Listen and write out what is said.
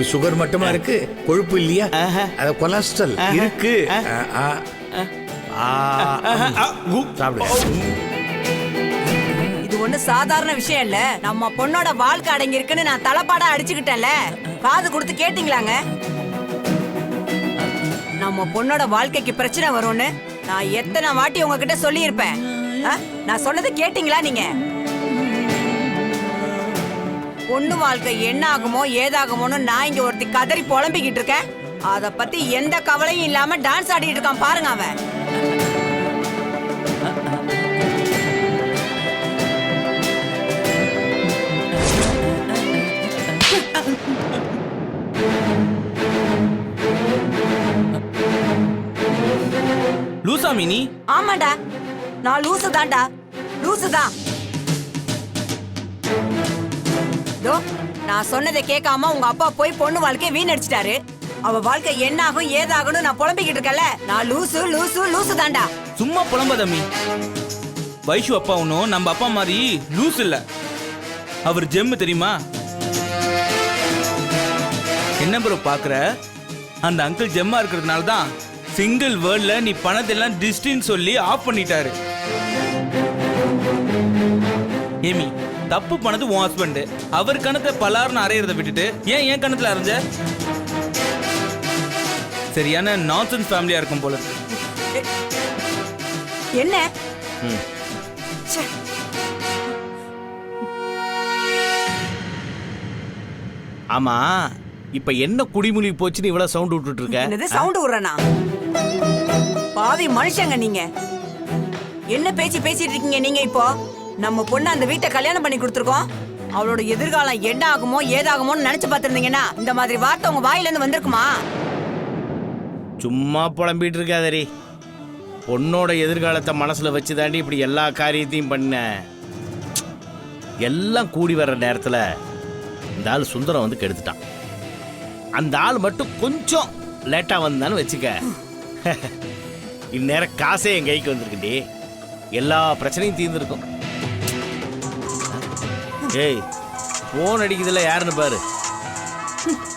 Sugar மட்டுமா இருக்கு? கொழுப்பு இல்லையா. அத கொலஸ்ட்ரால். இருக்கு. இது ஒண்ணு சாதாரண விஷயம் இல்ல. நம்ம பொண்ணோட வாழ்க்கை அடங்கி இருக்குன்னு நான் தலைப்பாடா அடிச்சுக்கிட்டேன்ல. காது கொடுத்து கேட்டீங்களாங்க? நம்ம பொண்ணோட வாழ்க்கைக்கு பிரச்சனை வரும்னு நான் எத்தனை வாட்டி உங்ககிட்ட சொல்லியிருப்பேன். ஆ? நான் சொன்னதை கேட்டீங்களா நீங்க? பொண்ணு வாழ்க்கை என்ன ஆகுமோ ஏதாகுமோன்னு நான் இங்க ஒருத்தி கதறி புலம்பிக்கிட்டு இருக்கேன். அத பத்தி எந்த கவலையும் இல்லாம டான்ஸ் ஆடிட்டு இருக்கான் பாருங்க அவன். லூசா மினி. ஆமாடா. நான் லூசு தான்டா லூசு தான் இதோ, நான் சொன்னதை கேட்காம உங்க அப்பா போய் பொண்ணு வாழ்க்கைய வீணடிச்சிட்டாரு. அவ வாழ்க்கை என்ன ஆகும் ஏதாகணும் நான் புலம்பிக்கிட்டு இருக்கல நான் லூசு லூசு லூசு தாண்டா சும்மா புலம்பாத அம்மி வைஷு அப்பா ஒன்றும் நம்ம அப்பா மாதிரி லூஸ் இல்ல. அவர் ஜெம்மு தெரியுமா? என்ன ப்ரோ பாக்குற? அந்த அங்கிள் ஜெம்மா இருக்கிறதுனால தான் சிங்கிள் வேர்ல்ட்ல நீ பணத்தெல்லாம் டிஸ்டின்னு சொல்லி ஆஃப் பண்ணிட்டாரு. ஏமி தப்பு பண்ணது உன் ஹஸ்பண்ட் அவர் கணத்தை பலார்னு அரையிறத விட்டுட்டு ஏன் என் கணத்துல அரைஞ்ச சரியான நான்சென்ஸ் ஃபேமிலியா இருக்கும் போல. என்ன? ஆமா இப்ப என்ன குடிமொழி போச்சுன்னு இவ்வளவு சவுண்ட் விட்டுட்டு இருக்க சவுண்ட் விடுறனா? பாவி மனுஷங்க நீங்க. என்ன பேச்சு பேசிட்டு இருக்கீங்க நீங்க இப்போ? நம்ம பொண்ணு அந்த வீட்டை கல்யாணம் பண்ணி கொடுத்துருக்கோம். அவளோட எதிர்காலம் என்ன ஆகுமோ ஏதாகுமோன்னு நினைச்சு பார்த்துருந்தீங்கன்னா இந்த மாதிரி வார்த்தை உங்க வாயிலேருந்து வந்திருக்குமா? சும்மா புலம்பிட்டு இருக்காதரி பொண்ணோட எதிர்காலத்தை மனசுல வச்சு தாண்டி இப்படி எல்லா காரியத்தையும் பண்ண. எல்லாம் கூடி வர்ற நேரத்தில் இந்த ஆள் சுந்தரம் வந்து கெடுத்துட்டான். அந்த ஆள் மட்டும் கொஞ்சம் லேட்டா வந்தான்னு வச்சுக்க. இந்நேரம் காசே என் கைக்கு வந்திருக்குண்டி எல்லா பிரச்சனையும் தீர்ந்துருக்கும். ஏய் ஃபோன் அடிக்குதுல யாருன்னு பாரு.